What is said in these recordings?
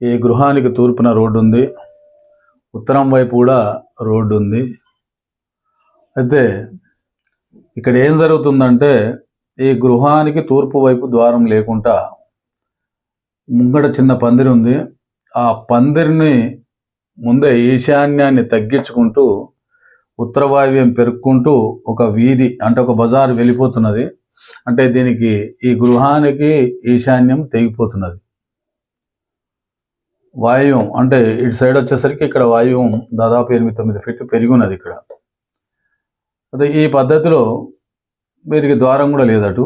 ఈ గృహానికి తూర్పున రోడ్డు ఉంది ఉత్తరం వైపు కూడా రోడ్డు ఉంది అయితే ఇక్కడ ఏం జరుగుతుందంటే ఈ గృహానికి తూర్పు వైపు ద్వారం లేకుండా ముంగడ చిన్న పందిరి ఉంది ఆ పందిరిని ముందే ఈశాన్యాన్ని తగ్గించుకుంటూ ఉత్తరవాయువ్యం పెరుక్కుంటూ ఒక వీధి అంటే ఒక బజార్ వెళ్ళిపోతున్నది. అంటే దీనికి ఈ గృహానికి ఈశాన్యం తెగిపోతున్నది. వాయువ్యం అంటే ఇటు సైడ్ వచ్చేసరికి ఇక్కడ వాయువ్యం దాదాపు ఎనిమిది తొమ్మిది ఫీట్లు పెరిగి ఉన్నది ఇక్కడ. అదే ఈ పద్ధతిలో వీరికి ద్వారం కూడా లేదటు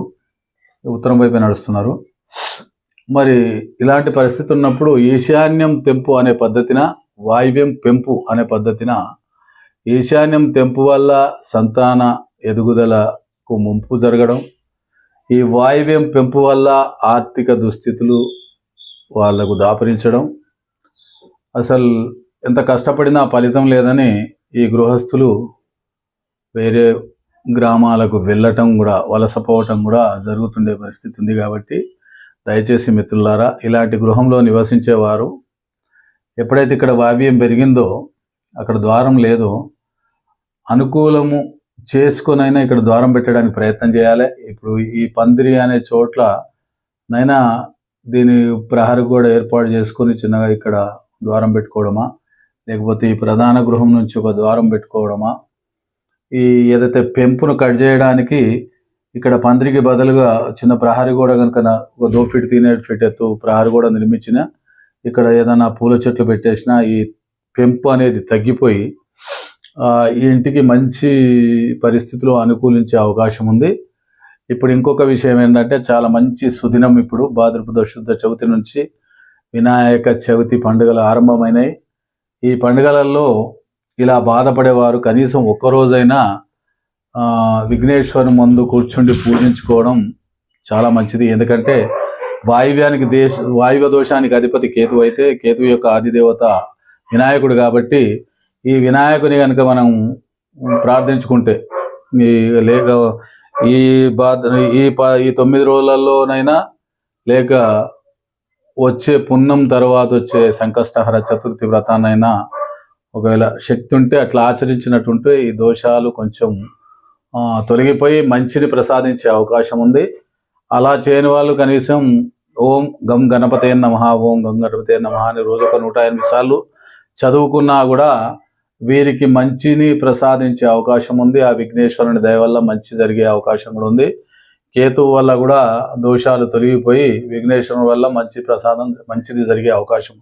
ఉత్తరం వైపు నడుస్తున్నారు. మరి ఇలాంటి పరిస్థితి ఉన్నప్పుడు ఈశాన్యం తెంపు అనే పద్ధతిన వాయువ్యం పెంపు అనే పద్ధతిన ఈశాన్యం తెంపు వల్ల సంతాన ఎదుగుదలకు ముంపు జరగడం ఈ వాయువ్యం పెంపు వల్ల ఆర్థిక దుస్థితులు వాళ్ళకు దాపరించడం అసలు ఎంత కష్టపడినా ఫలితం లేదని ఈ గృహస్థులు వేరే గ్రామాలకు వెళ్ళటం కూడా వలసపోవటం కూడా జరుగుతుండే పరిస్థితి ఉంది కాబట్టి దయచేసి మిత్రులారా ఇలాంటి గృహంలో నివసించేవారు ఎప్పుడైతే ఇక్కడ వావ్యం పెరిగిందో అక్కడ ద్వారం లేదో అనుకూలము చేసుకునైనా ఇక్కడ ద్వారం పెట్టడానికి ప్రయత్నం చేయాలి. ఇప్పుడు ఈ పందిరి అనే చోట్ల నైనా దీని ప్రహరీ కూడా ఏర్పాటు చేసుకొని చిన్నగా ఇక్కడ ద్వారం పెట్టుకోవడమా? లేకపోతే ఈ ప్రధాన గృహం నుంచి ఒక ద్వారం పెట్టుకోవడమా? ఈ ఏదైతే పెంపును కట్ చేయడానికి ఇక్కడ పందిరికి బదులుగా చిన్న ప్రహరి గోడ కనుక ఒక దో ఫీట్ తీనే ఫీట్ ఎత్తు ప్రహరీ గోడ నిర్మించిన ఇక్కడ ఏదైనా పూల చెట్లు పెట్టేసినా ఈ పెంపు అనేది తగ్గిపోయి ఈ ఇంటికి మంచి పరిస్థితులు అనుకూలించే అవకాశం ఉంది. ఇప్పుడు ఇంకొక విషయం ఏంటంటే చాలా మంచి సుదినం ఇప్పుడు. భాద్రపద శుద్ధ చవితి నుంచి వినాయక చవితి పండుగలు ఆరంభమైనాయి. ఈ పండుగలలో ఇలా బాధపడేవారు కనీసం ఒక్కరోజైనా విఘ్నేశ్వరుని ముందు కూర్చుండి పూజించుకోవడం చాలా మంచిది. ఎందుకంటే వాయువ్యానికి దేశ వాయువ్య దోషానికి అధిపతి కేతు అయితే కేతు యొక్క ఆదిదేవత వినాయకుడు కాబట్టి ఈ వినాయకుని కనుక మనం ప్రార్థించుకుంటే ఈ లేక ఈ బాధ ఈ ప ఈ తొమ్మిది రోజులలోనైనా లేక వచ్చే పున్నం తర్వాత వచ్చే సంకష్టహర చతుర్థి వ్రతానైనా ఒకవేళ శక్తి ఉంటే అట్లా ఆచరించినట్టుంటే ఈ దోషాలు కొంచెం తొలగిపోయి మంచిని ప్రసాదించే అవకాశం ఉంది. అలా చేయని వాళ్ళు కనీసం ఓం గం గణపతే నమ ఓం గం గణపతే నమ అని రోజు ఒక నూట ఎనిమిది సార్లు చదువుకున్నా కూడా వీరికి మంచిని ప్రసాదించే అవకాశం ఉంది. ఆ విఘ్నేశ్వరుని దయ వల్ల మంచి జరిగే అవకాశం కూడా ఉంది. కేతువు వల్ల కూడా దోషాలు తొలగిపోయి విఘ్నేశ్వరుని వల్ల మంచి ప్రసాదం మంచిది జరిగే అవకాశం.